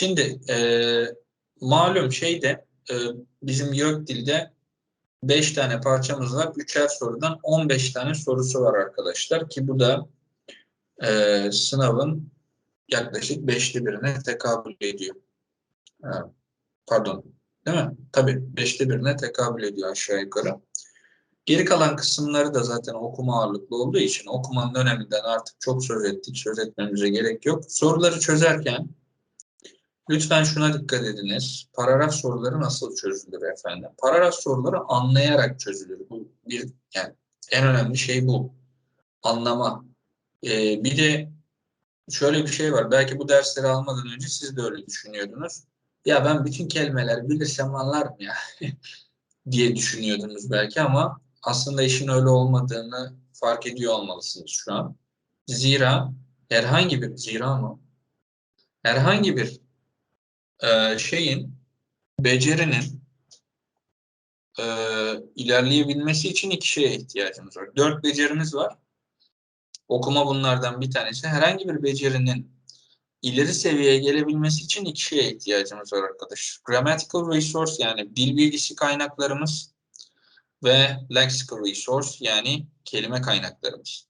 Şimdi e, malum şeyde e, bizim YÖK dilde 5 tane parçamız var. Üçer sorudan 15 tane sorusu var arkadaşlar ki bu da e, sınavın yaklaşık beşte birine tekabül ediyor. E, pardon değil mi? Tabii beşte birine tekabül ediyor aşağı yukarı. Geri kalan kısımları da zaten okuma ağırlıklı olduğu için okumanın öneminden artık çok söz ettik. Söz etmemize gerek yok. Soruları çözerken lütfen şuna dikkat ediniz. Paragraf soruları nasıl çözülür efendim? Paragraf soruları anlayarak çözülür. Bu bir yani en önemli şey bu. Anlama. Ee, bir de şöyle bir şey var. Belki bu dersleri almadan önce siz de öyle düşünüyordunuz. Ya ben bütün kelimeleri bilirsem anlarım ya diye düşünüyordunuz belki ama aslında işin öyle olmadığını fark ediyor olmalısınız şu an. Zira herhangi bir zira mı? Herhangi bir e, şeyin becerinin e, ilerleyebilmesi için iki şeye ihtiyacımız var. Dört becerimiz var. Okuma bunlardan bir tanesi. Herhangi bir becerinin ileri seviyeye gelebilmesi için iki şeye ihtiyacımız var arkadaş. Grammatical resource yani dil bilgisi kaynaklarımız ve lexical resource yani kelime kaynaklarımız.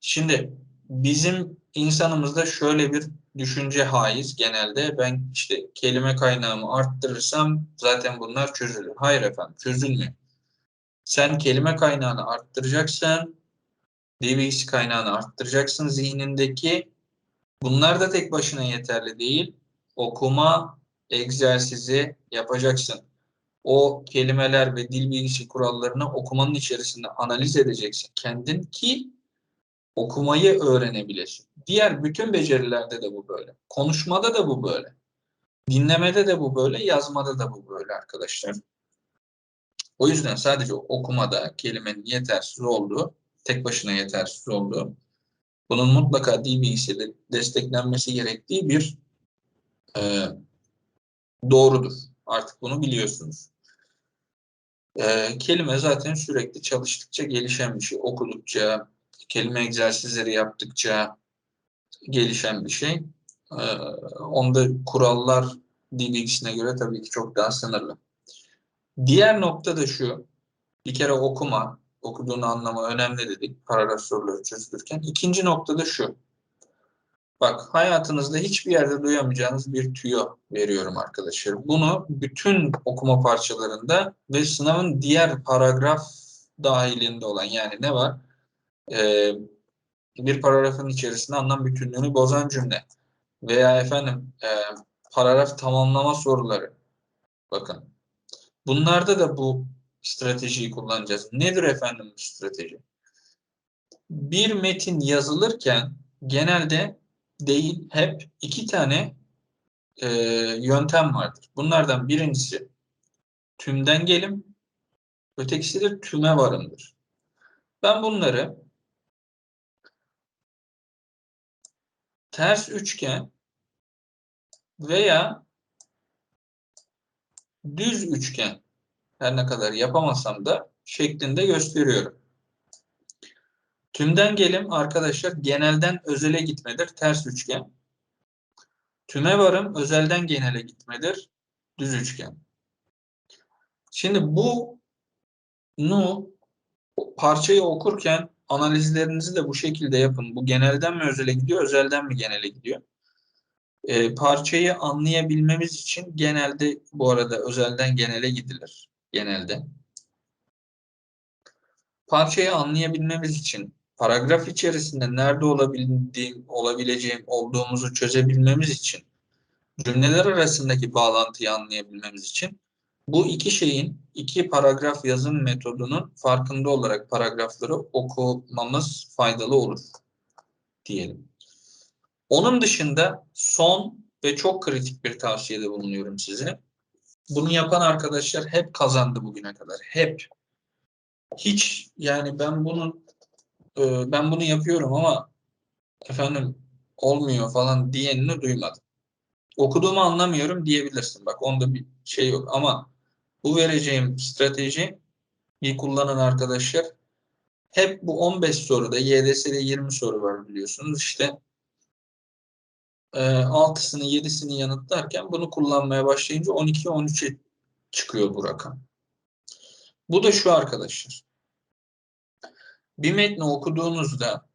Şimdi bizim insanımızda şöyle bir düşünce haiz genelde ben işte kelime kaynağımı arttırırsam zaten bunlar çözülür. Hayır efendim çözülmüyor. Sen kelime kaynağını arttıracaksın, dil bilgisi kaynağını arttıracaksın zihnindeki. Bunlar da tek başına yeterli değil. Okuma egzersizi yapacaksın o kelimeler ve dil bilgisi kurallarını okumanın içerisinde analiz edeceksin kendin ki okumayı öğrenebilesin. Diğer bütün becerilerde de bu böyle. Konuşmada da bu böyle. Dinlemede de bu böyle, yazmada da bu böyle arkadaşlar. O yüzden sadece okumada kelimenin yetersiz olduğu, tek başına yetersiz olduğu, bunun mutlaka dil desteklenmesi gerektiği bir e, doğrudur. Artık bunu biliyorsunuz. E, kelime zaten sürekli çalıştıkça gelişen bir şey. Okudukça, kelime egzersizleri yaptıkça gelişen bir şey. E, onda kurallar dil göre tabii ki çok daha sınırlı. Diğer nokta da şu. Bir kere okuma, okuduğunu anlama önemli dedik paragraf soruları çözülürken. İkinci nokta da şu. Bak hayatınızda hiçbir yerde duyamayacağınız bir tüyo veriyorum arkadaşlar. Bunu bütün okuma parçalarında ve sınavın diğer paragraf dahilinde olan yani ne var? Ee, bir paragrafın içerisinde anlam bütünlüğünü bozan cümle veya efendim e, paragraf tamamlama soruları. Bakın. Bunlarda da bu stratejiyi kullanacağız. Nedir efendim bu strateji? Bir metin yazılırken genelde değil hep iki tane e, yöntem vardır. Bunlardan birincisi tümden gelim, ötekisi de tüme varımdır. Ben bunları ters üçgen veya düz üçgen her ne kadar yapamasam da şeklinde gösteriyorum. Tümden gelim arkadaşlar genelden özele gitmedir. Ters üçgen. Tüme varım özelden genele gitmedir. Düz üçgen. Şimdi bu nu parçayı okurken analizlerinizi de bu şekilde yapın. Bu genelden mi özele gidiyor, özelden mi genele gidiyor? Ee, parçayı anlayabilmemiz için genelde bu arada özelden genele gidilir. Genelde. Parçayı anlayabilmemiz için paragraf içerisinde nerede olabildiğim, olabileceğim, olduğumuzu çözebilmemiz için, cümleler arasındaki bağlantıyı anlayabilmemiz için bu iki şeyin, iki paragraf yazım metodunun farkında olarak paragrafları okumamız faydalı olur diyelim. Onun dışında son ve çok kritik bir tavsiyede bulunuyorum size. Bunu yapan arkadaşlar hep kazandı bugüne kadar. Hep. Hiç yani ben bunun e, ben bunu yapıyorum ama efendim olmuyor falan diyenini duymadım. Okuduğumu anlamıyorum diyebilirsin. Bak onda bir şey yok ama bu vereceğim strateji bir kullanan arkadaşlar hep bu 15 soruda YDS'de 20 soru var biliyorsunuz işte e, 6'sını 7'sini yanıtlarken bunu kullanmaya başlayınca 12 13'e çıkıyor bu rakam. Bu da şu arkadaşlar. Bir metni okuduğunuzda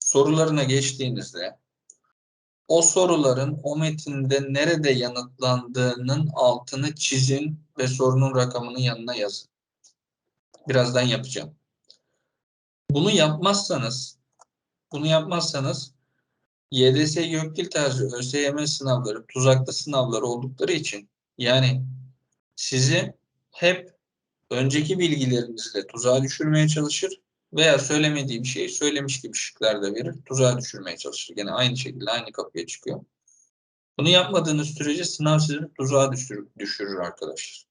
sorularına geçtiğinizde o soruların o metinde nerede yanıtlandığının altını çizin ve sorunun rakamının yanına yazın. Birazdan yapacağım. Bunu yapmazsanız bunu yapmazsanız YDS Gökdil tarzı ÖSYM sınavları, tuzaklı sınavlar oldukları için yani sizi hep önceki bilgilerinizle tuzağa düşürmeye çalışır veya söylemediği bir şeyi söylemiş gibi şıklar da verir. Tuzağa düşürmeye çalışır. Gene aynı şekilde aynı kapıya çıkıyor. Bunu yapmadığınız sürece sınav sizi tuzağa düşürür, düşürür arkadaşlar.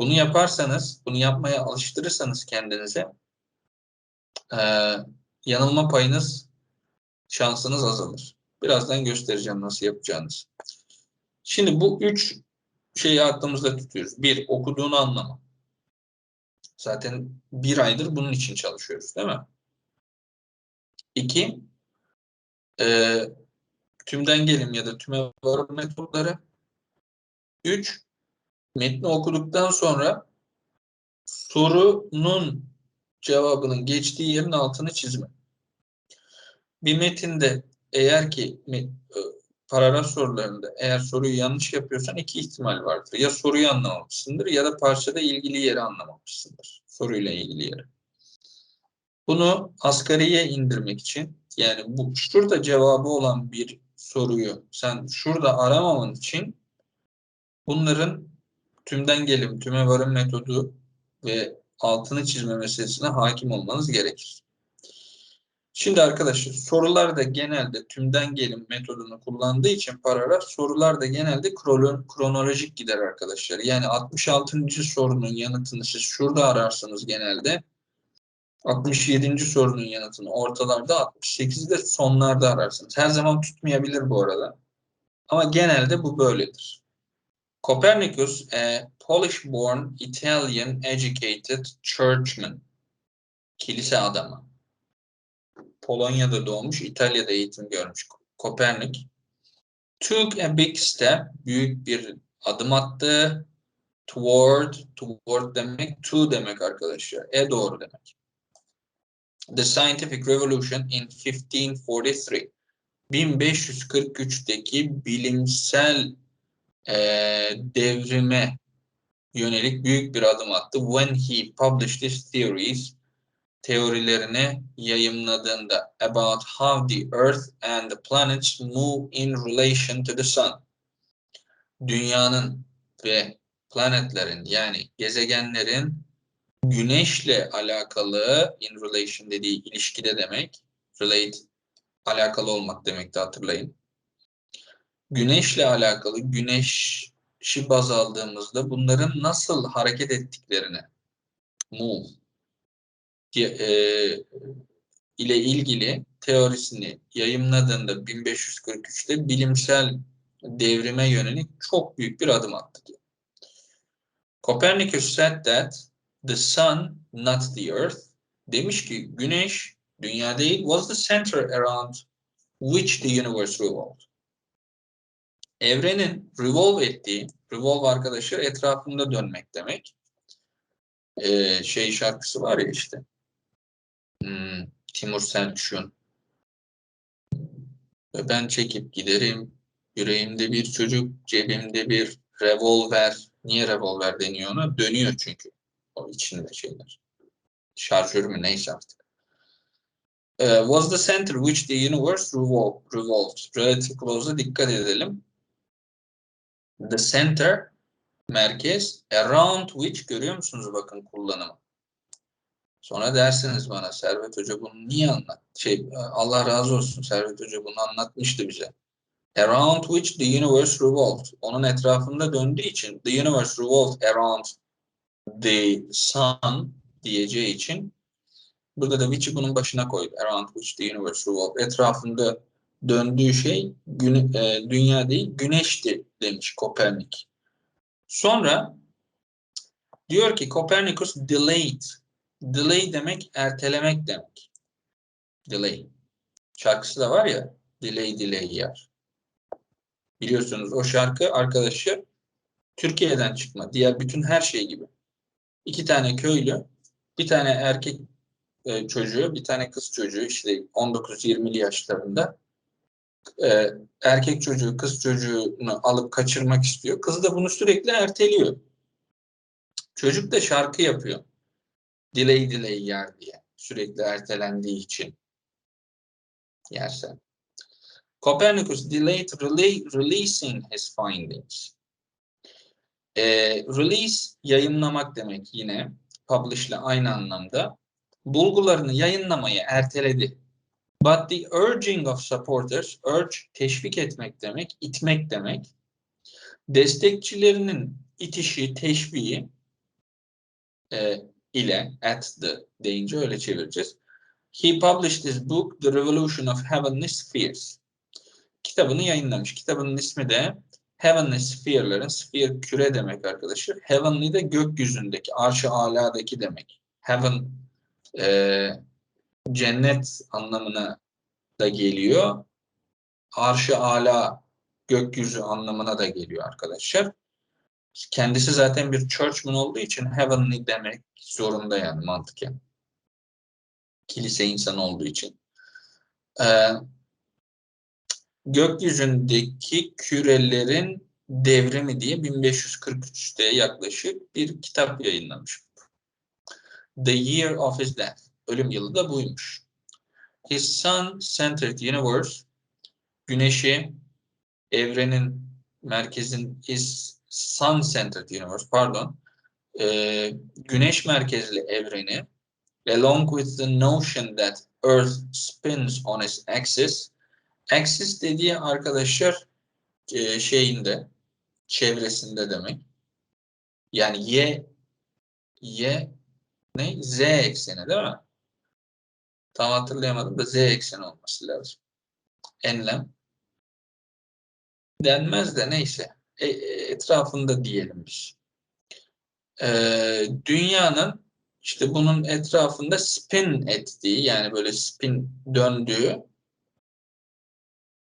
Bunu yaparsanız, bunu yapmaya alıştırırsanız kendinize e, yanılma payınız, şansınız azalır. Birazdan göstereceğim nasıl yapacağınızı. Şimdi bu üç şeyi aklımızda tutuyoruz. Bir, okuduğunu anlama. Zaten bir aydır bunun için çalışıyoruz değil mi? İki, e, tümden gelim ya da tüme varım metotları. Üç, metni okuduktan sonra sorunun cevabının geçtiği yerin altını çizme. Bir metinde eğer ki paragraf sorularında eğer soruyu yanlış yapıyorsan iki ihtimal vardır. Ya soruyu anlamamışsındır ya da parçada ilgili yeri anlamamışsındır. Soruyla ilgili yeri. Bunu asgariye indirmek için yani bu şurada cevabı olan bir soruyu sen şurada aramaman için bunların tümden gelim, tüme varım metodu ve altını çizme meselesine hakim olmanız gerekir. Şimdi arkadaşlar sorular da genelde tümden gelim metodunu kullandığı için paragraf sorular da genelde kronolojik gider arkadaşlar. Yani 66. sorunun yanıtını siz şurada ararsınız genelde. 67. sorunun yanıtını ortalarda 68'de sonlarda ararsınız. Her zaman tutmayabilir bu arada. Ama genelde bu böyledir. Copernicus, a Polish-born Italian educated churchman, kilise adamı. Polonya'da doğmuş, İtalya'da eğitim görmüş Kopernik. Took a big step, büyük bir adım attı. Toward, toward demek, to demek arkadaşlar. E doğru demek. The Scientific Revolution in 1543. 1543'teki bilimsel e, devrime yönelik büyük bir adım attı. When he published his theories, teorilerini yayımladığında about how the earth and the planets move in relation to the sun. Dünyanın ve planetlerin yani gezegenlerin güneşle alakalı in relation dediği ilişkide demek. Relate alakalı olmak demekti hatırlayın. Güneşle alakalı güneşi baz aldığımızda bunların nasıl hareket ettiklerini move ile ilgili teorisini yayımladığında 1543'te bilimsel devrime yönelik çok büyük bir adım attı diyor. Copernicus said that the sun, not the earth, demiş ki güneş dünya değil, was the center around which the universe revolved. Evrenin revolve ettiği, revolve arkadaşlar etrafında dönmek demek. Ee, şey şarkısı var ya işte. Hmm, Timur Selçuk'un ben çekip giderim. Yüreğimde bir çocuk, cebimde bir revolver. Niye revolver deniyor ona? Dönüyor çünkü. O içinde şeyler. Şarjör mü neyse artık. Uh, was the center which the universe revolved. revolved. Relative clause'a dikkat edelim. The center, merkez, around which görüyor musunuz bakın kullanımı. Sonra dersiniz bana Servet Hoca bunu niye anlat? Şey Allah razı olsun Servet Hoca bunu anlatmıştı bize. Around which the universe revolved. Onun etrafında döndüğü için the universe revolved around the sun diyeceği için burada da which'i bunun başına koydu. Around which the universe revolved. Etrafında döndüğü şey gün, e, dünya değil güneşti demiş Kopernik. Sonra diyor ki Copernicus delayed Delay demek ertelemek demek. Delay. Şarkısı da var ya. Delay delay yer. Biliyorsunuz o şarkı arkadaşı Türkiye'den çıkma. Diğer bütün her şey gibi. İki tane köylü, bir tane erkek e, çocuğu, bir tane kız çocuğu işte 19-20'li yaşlarında e, erkek çocuğu kız çocuğunu alıp kaçırmak istiyor. Kız da bunu sürekli erteliyor. Çocuk da şarkı yapıyor. Delay delay yer diye. Sürekli ertelendiği için. Yersen. Copernicus delayed rela- releasing his findings. E, release yayınlamak demek yine. Publish ile aynı anlamda. Bulgularını yayınlamayı erteledi. But the urging of supporters, urge teşvik etmek demek, itmek demek. Destekçilerinin itişi, teşviği e, ile at the deyince öyle çevireceğiz. He published his book The Revolution of Heavenly Spheres. Kitabını yayınlamış. Kitabının ismi de Heavenly Sphere'ların, sphere küre demek arkadaşlar. Heavenly de gökyüzündeki, arş-ı aladaki demek. Heaven e, cennet anlamına da geliyor. Arş-ı ala gökyüzü anlamına da geliyor arkadaşlar. Kendisi zaten bir churchman olduğu için heavenly demek zorunda yani mantıken. Kilise insan olduğu için. Ee, gökyüzündeki kürelerin devrimi diye 1543'te yaklaşık bir kitap yayınlamış. The Year of His Death. Ölüm yılı da buymuş. His Sun-Centered Universe, Güneşi, evrenin, merkezin, his Sun-Centered Universe, pardon, e, Güneş merkezli evreni, along with the notion that Earth spins on its axis, axis dediği arkadaşlar e, şeyinde, çevresinde demek. Yani y, y ne? Z ekseni değil mi? Tam hatırlayamadım da Z ekseni olması lazım. Enlem. Denmez de neyse. E, etrafında diyelim biz. Ee, dünyanın işte bunun etrafında spin ettiği yani böyle spin döndüğü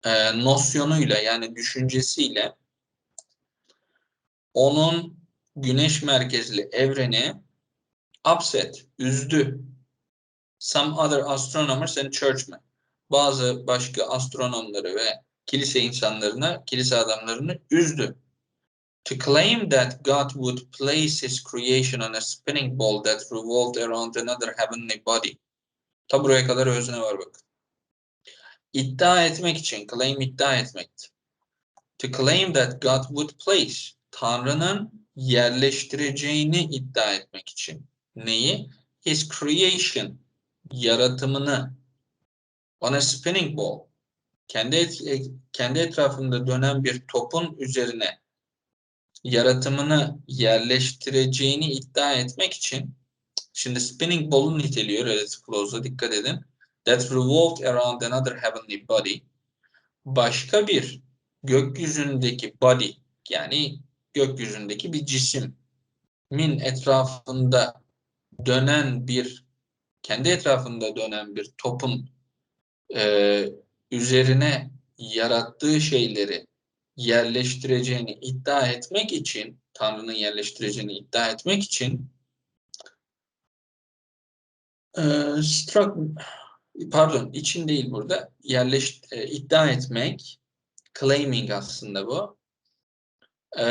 e, nosyonuyla yani düşüncesiyle onun güneş merkezli evreni upset, üzdü. Some other astronomers and churchmen. Bazı başka astronomları ve kilise insanlarına, kilise adamlarını üzdü. To claim that God would place his creation on a spinning ball that revolved around another heavenly body. Ta buraya kadar özne var bakın. İddia etmek için, claim iddia etmekti. To claim that God would place, Tanrı'nın yerleştireceğini iddia etmek için. Neyi? His creation, yaratımını on a spinning ball kendi et, kendi etrafında dönen bir topun üzerine yaratımını yerleştireceğini iddia etmek için şimdi spinning ball'un niteliyor relative clause'a dikkat edin. That revolved around another heavenly body başka bir gökyüzündeki body yani gökyüzündeki bir cismin etrafında dönen bir kendi etrafında dönen bir topun e, üzerine yarattığı şeyleri yerleştireceğini iddia etmek için Tanrı'nın yerleştireceğini iddia etmek için e, struck pardon için değil burada yerleş e, iddia etmek claiming aslında bu e,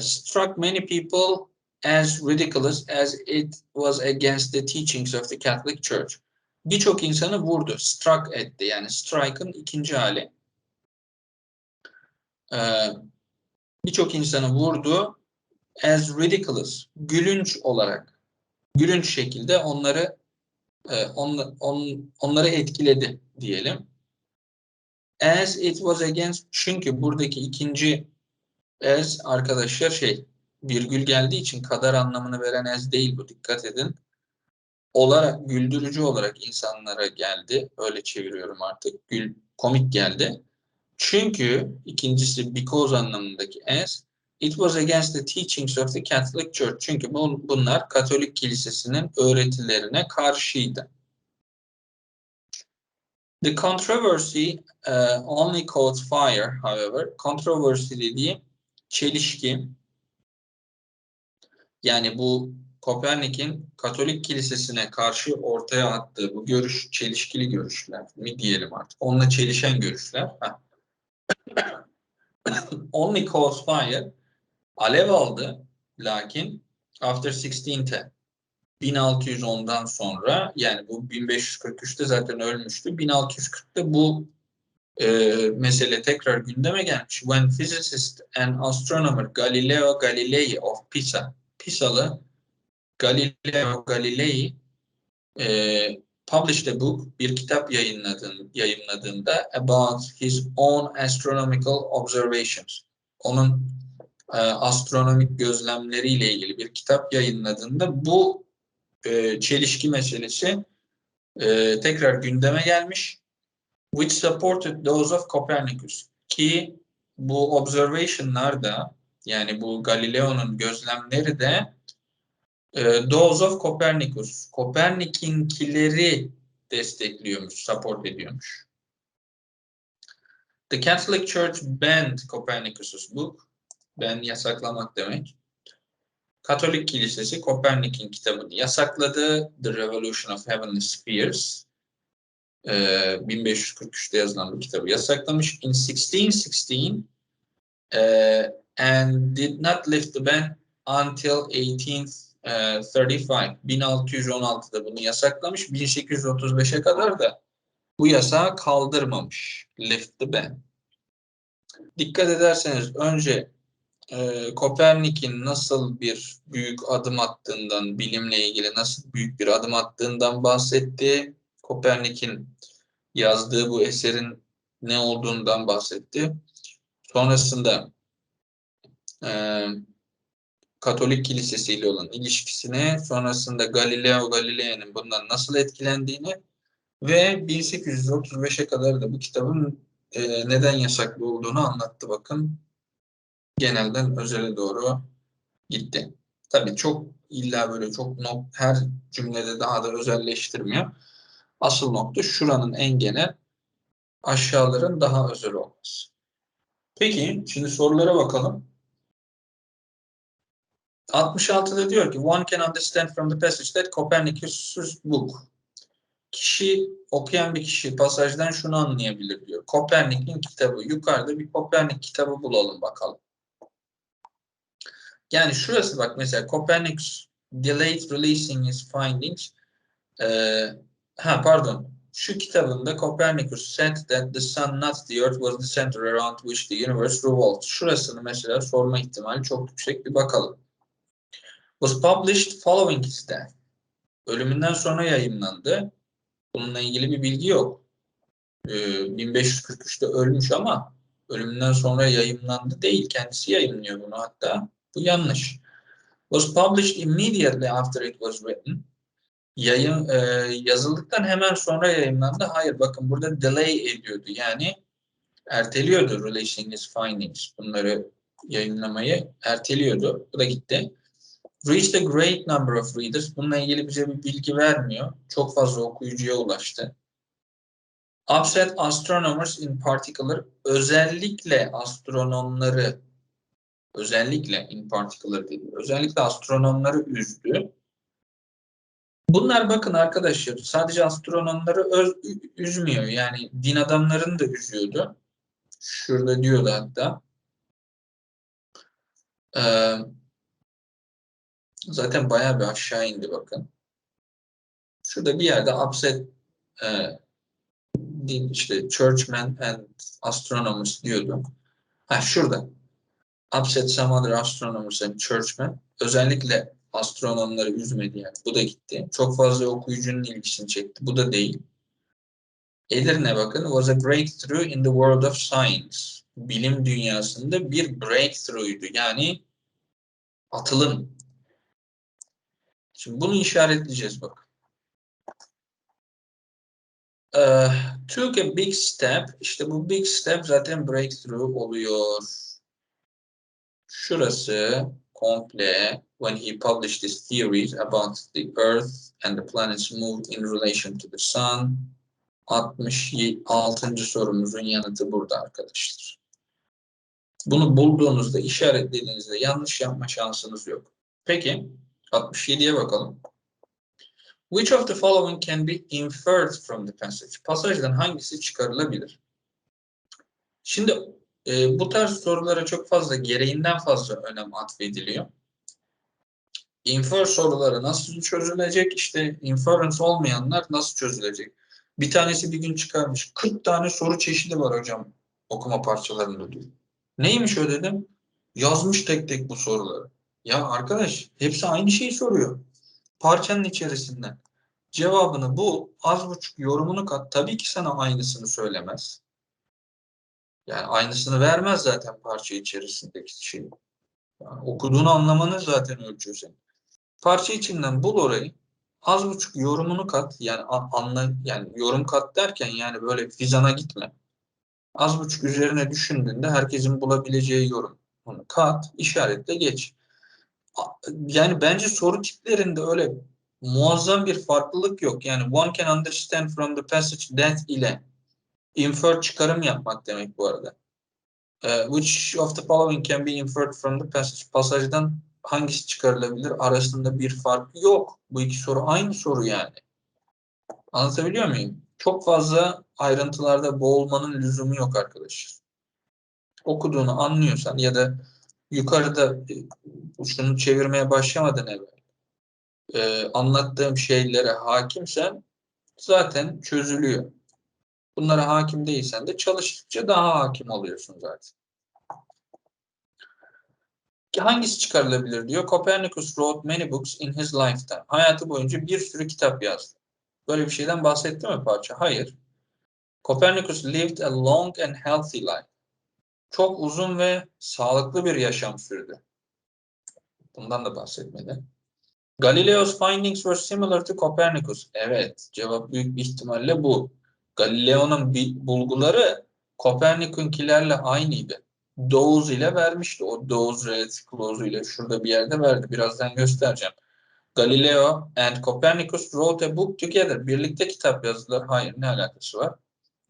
struck many people as ridiculous as it was against the teachings of the Catholic Church. Birçok insanı vurdu, struck etti. Yani strike'ın ikinci hali. Ee, Birçok insanı vurdu as ridiculous, gülünç olarak, gülünç şekilde onları e, on, on, onları etkiledi diyelim. As it was against, çünkü buradaki ikinci as arkadaşlar şey, virgül geldiği için kadar anlamını veren ez değil bu dikkat edin. Olarak güldürücü olarak insanlara geldi. Öyle çeviriyorum artık. Gül komik geldi. Çünkü ikincisi because anlamındaki as it was against the teachings of the Catholic Church. Çünkü bu, bunlar Katolik kilisesinin öğretilerine karşıydı. The controversy uh, only caused fire, however. Controversy dediği çelişki. Yani bu Kopernik'in Katolik Kilisesi'ne karşı ortaya attığı bu görüş, çelişkili görüşler mi diyelim artık. Onunla çelişen görüşler. Ha. only caused fire. Alev aldı lakin after 1610 1610'dan sonra yani bu 1543'te zaten ölmüştü. 1640'ta bu e, mesele tekrar gündeme gelmiş. When physicist and astronomer Galileo Galilei of Pisa, Pisalı Galileo Galilei e, published a book, bir kitap yayınladığın, yayınladığında about his own astronomical observations. Onun e, astronomik gözlemleriyle ilgili bir kitap yayınladığında bu e, çelişki meselesi e, tekrar gündeme gelmiş. Which supported those of Copernicus. Ki bu observation'lar da yani bu Galileo'nun gözlemleri de e, those of Copernicus. Kopernik'inkileri destekliyormuş, support ediyormuş. The Catholic Church banned Copernicus's book. Ben yasaklamak demek. Katolik Kilisesi Kopernik'in kitabını yasakladı. The Revolution of Heavenly Spheres. Ee, 1543'te yazılan bu kitabı yasaklamış. In 1616 uh, and did not lift the ban until 1835. 1616'da bunu yasaklamış. 1835'e kadar da bu yasağı kaldırmamış. Lift the ban. Dikkat ederseniz önce e, Kopernik'in nasıl bir büyük adım attığından, bilimle ilgili nasıl büyük bir adım attığından bahsetti. Kopernik'in yazdığı bu eserin ne olduğundan bahsetti. Sonrasında e, Katolik Kilisesi ile olan ilişkisini, sonrasında Galileo Galilei'nin bundan nasıl etkilendiğini ve 1835'e kadar da bu kitabın e, neden yasaklı olduğunu anlattı bakın genelden özele doğru gitti. Tabii çok illa böyle çok nok her cümlede daha da özelleştirmiyor. Asıl nokta şuranın en genel aşağıların daha özel olması. Peki şimdi sorulara bakalım. 66'da diyor ki one can understand from the passage that Copernicus's book. Kişi okuyan bir kişi pasajdan şunu anlayabilir diyor. Kopernik'in kitabı. Yukarıda bir Kopernik kitabı bulalım bakalım. Yani şurası bak mesela Copernicus delayed releasing his findings. Ee, ha pardon. Şu kitabında Copernicus said that the sun not the earth was the center around which the universe revolves. Şurasını mesela sorma ihtimali çok yüksek bir bakalım. Was published following his death. Ölümünden sonra yayınlandı. Bununla ilgili bir bilgi yok. Ee, 1543'te ölmüş ama ölümünden sonra yayınlandı değil. Kendisi yayınlıyor bunu hatta. Bu yanlış. Was published immediately after it was written. Yayın, e, yazıldıktan hemen sonra yayınlandı. Hayır bakın burada delay ediyordu. Yani erteliyordu releasing his findings. Bunları yayınlamayı erteliyordu. Bu da gitti. Reached a great number of readers. Bununla ilgili bize bir bilgi vermiyor. Çok fazla okuyucuya ulaştı. Upset astronomers in particular özellikle astronomları özellikle in particular dedi. Özellikle astronomları üzdü. Bunlar bakın arkadaşlar sadece astronomları öz, üzmüyor. Yani din adamlarını da üzüyordu. Şurada diyordu hatta. Ee, zaten bayağı bir aşağı indi bakın. Şurada bir yerde upset e, din işte churchmen and astronomers diyordu. Ha şurada upset some other astronomers and churchmen. Özellikle astronomları üzmedi yani. Bu da gitti. Çok fazla okuyucunun ilgisini çekti. Bu da değil. Edirne bakın was a breakthrough in the world of science. Bilim dünyasında bir breakthrough'ydu. Yani atılım. Şimdi bunu işaretleyeceğiz bak. Uh, took a big step. İşte bu big step zaten breakthrough oluyor. Şurası komple when he published his theories about the earth and the planets move in relation to the sun. 66. sorumuzun yanıtı burada arkadaşlar. Bunu bulduğunuzda, işaretlediğinizde yanlış yapma şansınız yok. Peki, 67'ye bakalım. Which of the following can be inferred from the passage? Pasajdan hangisi çıkarılabilir? Şimdi e, bu tarz sorulara çok fazla gereğinden fazla önem atfediliyor. Infer soruları nasıl çözülecek? İşte inference olmayanlar nasıl çözülecek? Bir tanesi bir gün çıkarmış. 40 tane soru çeşidi var hocam okuma parçalarında diyor. Neymiş o dedim? Yazmış tek tek bu soruları. Ya arkadaş hepsi aynı şeyi soruyor. Parçanın içerisinden. Cevabını bu az buçuk yorumunu kat. Tabii ki sana aynısını söylemez. Yani aynısını vermez zaten parça içerisindeki şey. Yani okuduğunu anlamanı zaten ölçüyor seni. Parça içinden bul orayı. Az buçuk yorumunu kat. Yani anla yani yorum kat derken yani böyle fizana gitme. Az buçuk üzerine düşündüğünde herkesin bulabileceği yorum. Onu kat, işaretle geç. Yani bence soru tiplerinde öyle muazzam bir farklılık yok. Yani one can understand from the passage that ile infer çıkarım yapmak demek bu arada. Uh, which of the following can be inferred from the passage? Pasajdan hangisi çıkarılabilir? Arasında bir fark yok. Bu iki soru aynı soru yani. Anlatabiliyor muyum? Çok fazla ayrıntılarda boğulmanın lüzumu yok arkadaşlar. Okuduğunu anlıyorsan ya da yukarıda e, şunu çevirmeye başlamadan evvel e, anlattığım şeylere hakimsen zaten çözülüyor. Bunlara hakim değilsen de çalıştıkça daha hakim oluyorsun zaten. Hangisi çıkarılabilir diyor. Copernicus wrote many books in his lifetime. Hayatı boyunca bir sürü kitap yazdı. Böyle bir şeyden bahsetti mi parça? Hayır. Copernicus lived a long and healthy life. Çok uzun ve sağlıklı bir yaşam sürdü. Bundan da bahsetmedi. Galileo's findings were similar to Copernicus. Evet, cevap büyük bir ihtimalle bu. Galileo'nun bulguları Kopernik'inkilerle aynıydı. Dose ile vermişti. O dose relative clause ile şurada bir yerde verdi. Birazdan göstereceğim. Galileo and Copernicus wrote a book together. Birlikte kitap yazdılar. Hayır ne alakası var?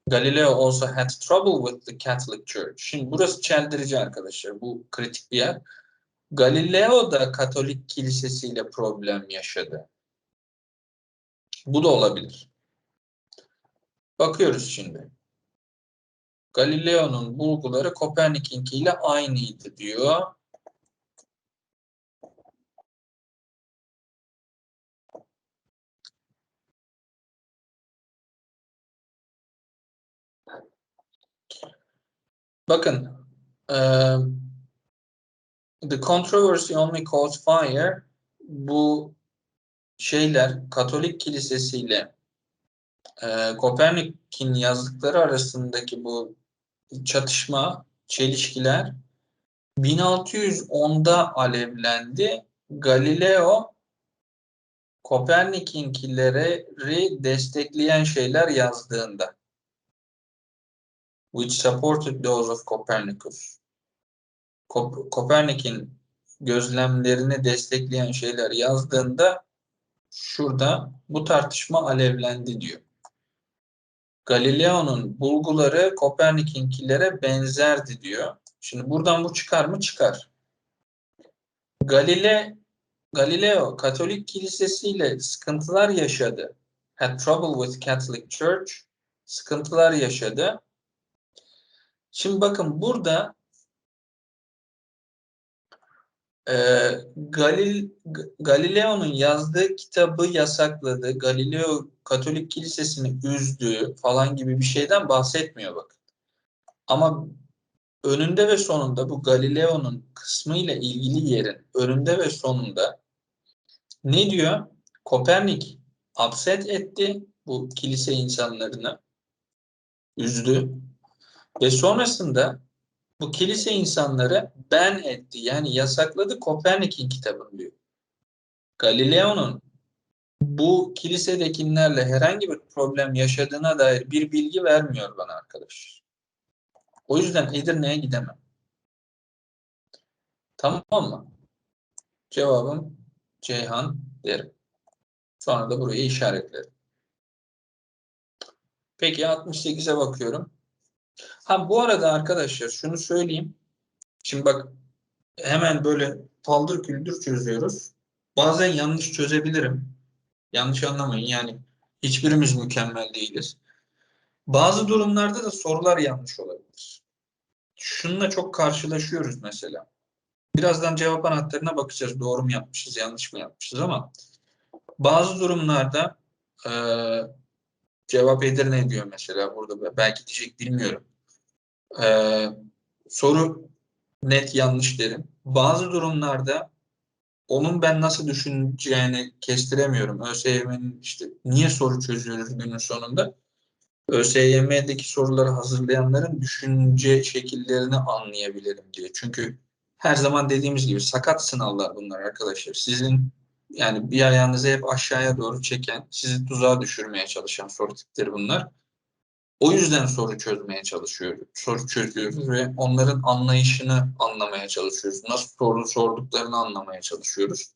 Galileo also had trouble with the Catholic Church. Şimdi burası çeldirici arkadaşlar. Bu kritik bir yer. Galileo da Katolik kilisesiyle problem yaşadı. Bu da olabilir. Bakıyoruz şimdi. Galileo'nun bulguları Kopernik'inkiyle aynıydı diyor. Bakın, uh, the controversy only caused fire bu şeyler Katolik kilisesiyle e, Kopernik'in yazdıkları arasındaki bu çatışma, çelişkiler 1610'da alevlendi. Galileo Kopernik'inkileri destekleyen şeyler yazdığında which supported those of Copernicus. Kopernik'in gözlemlerini destekleyen şeyler yazdığında şurada bu tartışma alevlendi diyor. Galileo'nun bulguları Kopernik'inkilere benzerdi diyor. Şimdi buradan bu çıkar mı? Çıkar. Galile, Galileo Katolik kilisesiyle sıkıntılar yaşadı. Had trouble with Catholic Church. Sıkıntılar yaşadı. Şimdi bakın burada e, Galil, Galileo'nun yazdığı kitabı yasakladı. Galileo Katolik Kilisesi'ni üzdü falan gibi bir şeyden bahsetmiyor bakın. Ama önünde ve sonunda bu Galileo'nun kısmıyla ilgili yerin önünde ve sonunda ne diyor? Kopernik upset etti bu kilise insanlarını. Üzdü. Ve sonrasında bu kilise insanları ben etti yani yasakladı Kopernik'in kitabını diyor. Galileo'nun bu kilisedekilerle herhangi bir problem yaşadığına dair bir bilgi vermiyor bana arkadaşlar. O yüzden Edirne'ye gidemem. Tamam mı? Cevabım Ceyhan derim. Sonra da burayı işaretlerim. Peki 68'e bakıyorum. Ha bu arada arkadaşlar şunu söyleyeyim. Şimdi bak hemen böyle paldır küldür çözüyoruz. Bazen yanlış çözebilirim. Yanlış anlamayın yani hiçbirimiz mükemmel değiliz. Bazı durumlarda da sorular yanlış olabilir. Şununla çok karşılaşıyoruz mesela. Birazdan cevap anahtarına bakacağız. Doğru mu yapmışız, yanlış mı yapmışız ama bazı durumlarda e, cevap Edirne diyor mesela burada. Belki diyecek bilmiyorum. E, soru net yanlış derim. Bazı durumlarda onun ben nasıl düşüneceğini kestiremiyorum. ÖSYM'nin işte niye soru çözüyoruz günün sonunda? ÖSYM'deki soruları hazırlayanların düşünce şekillerini anlayabilirim diye. Çünkü her zaman dediğimiz gibi sakat sınavlar bunlar arkadaşlar. Sizin yani bir ayağınızı hep aşağıya doğru çeken, sizi tuzağa düşürmeye çalışan soru tipleri bunlar. O yüzden soru çözmeye çalışıyoruz. Soru çözüyoruz ve onların anlayışını anlamaya çalışıyoruz. Nasıl soru sorduklarını anlamaya çalışıyoruz.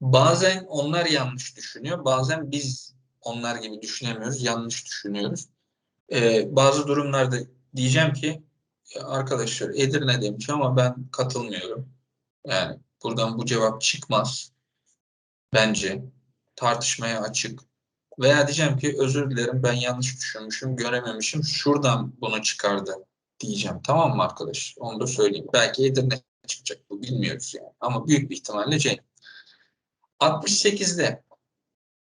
Bazen onlar yanlış düşünüyor, bazen biz onlar gibi düşünemiyoruz, yanlış düşünüyoruz. Ee, bazı durumlarda diyeceğim ki arkadaşlar Edirne demiş ama ben katılmıyorum. Yani buradan bu cevap çıkmaz. Bence tartışmaya açık. Veya diyeceğim ki özür dilerim ben yanlış düşünmüşüm, görememişim. Şuradan bunu çıkardı diyeceğim. Tamam mı arkadaş? Onu da söyleyeyim. Belki Edirne çıkacak bu bilmiyoruz yani. Ama büyük bir ihtimalle C. 68'de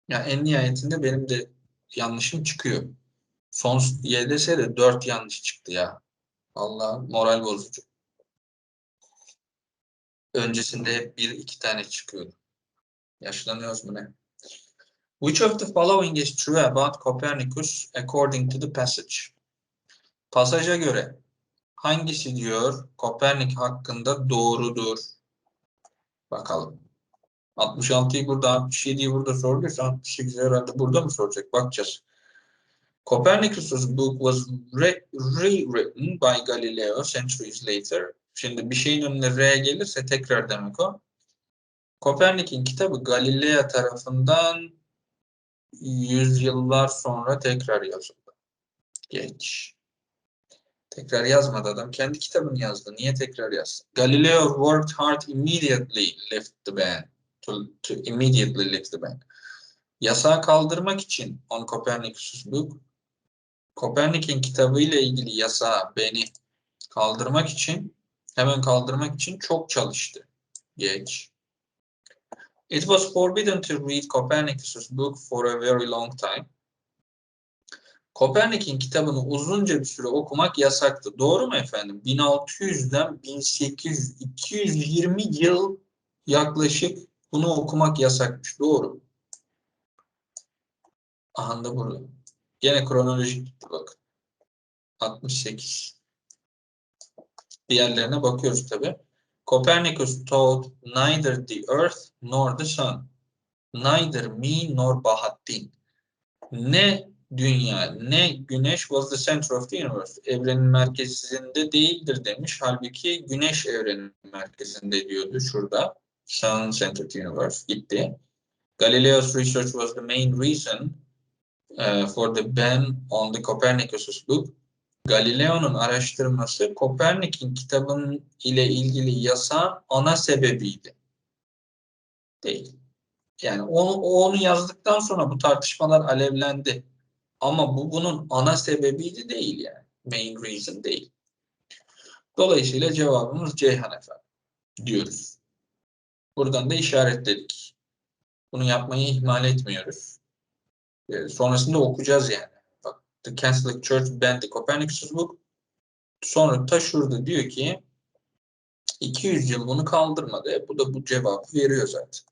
yani en nihayetinde benim de yanlışım çıkıyor. Son YDS'de 4 yanlış çıktı ya. Allah moral bozucu. Öncesinde hep bir iki tane çıkıyordu. Yaşlanıyoruz mu ne? Which of the following is true about Copernicus according to the passage? Pasaja göre hangisi diyor Kopernik hakkında doğrudur? Bakalım. 66'yı burada, 67'yi burada sorduysa 68'i herhalde burada mı soracak? Bakacağız. Copernicus's book was re rewritten by Galileo centuries later. Şimdi bir şeyin önüne R gelirse tekrar demek o. Kopernik'in kitabı Galileo tarafından yüzyıllar sonra tekrar yazıldı. Geç. Tekrar yazmadı adam. Kendi kitabını yazdı. Niye tekrar yazdı? Galileo worked hard immediately left the band. To, to immediately left the band. Yasağı kaldırmak için on Copernicus book Kopernik'in kitabı ile ilgili yasağı beni kaldırmak için hemen kaldırmak için çok çalıştı. Geç. It was forbidden to read Copernicus' book for a very long time. Kopernik'in kitabını uzunca bir süre okumak yasaktı. Doğru mu efendim? 1600'den 1800, 220 yıl yaklaşık bunu okumak yasakmış. Doğru. Aha da burada. Gene kronolojik gitti bak. 68. Diğerlerine bakıyoruz tabi. Copernicus taught neither the earth nor the sun. Neither me nor Bahattin. Ne dünya ne güneş was the center of the universe. Evrenin merkezinde değildir demiş. Halbuki güneş evrenin merkezinde diyordu şurada. Sun center of the universe gitti. Galileo's research was the main reason uh, for the ban on the Copernicus book. Galileo'nun araştırması Kopernik'in kitabının ile ilgili yasa ana sebebiydi. Değil. Yani onu, onu yazdıktan sonra bu tartışmalar alevlendi. Ama bu bunun ana sebebiydi değil yani. Main reason değil. Dolayısıyla cevabımız Ceyhan efendim diyoruz. Buradan da işaretledik. Bunu yapmayı ihmal etmiyoruz. Ee, sonrasında okuyacağız yani. The Catholic Church banned the Copernicus book. Sonra ta şurada diyor ki 200 yıl bunu kaldırmadı. Bu da bu cevabı veriyor zaten.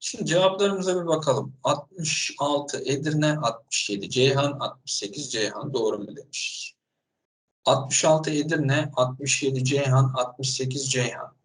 Şimdi cevaplarımıza bir bakalım. 66 Edirne, 67 Ceyhan, 68 Ceyhan doğru mu demiş. 66 Edirne, 67 Ceyhan, 68 Ceyhan.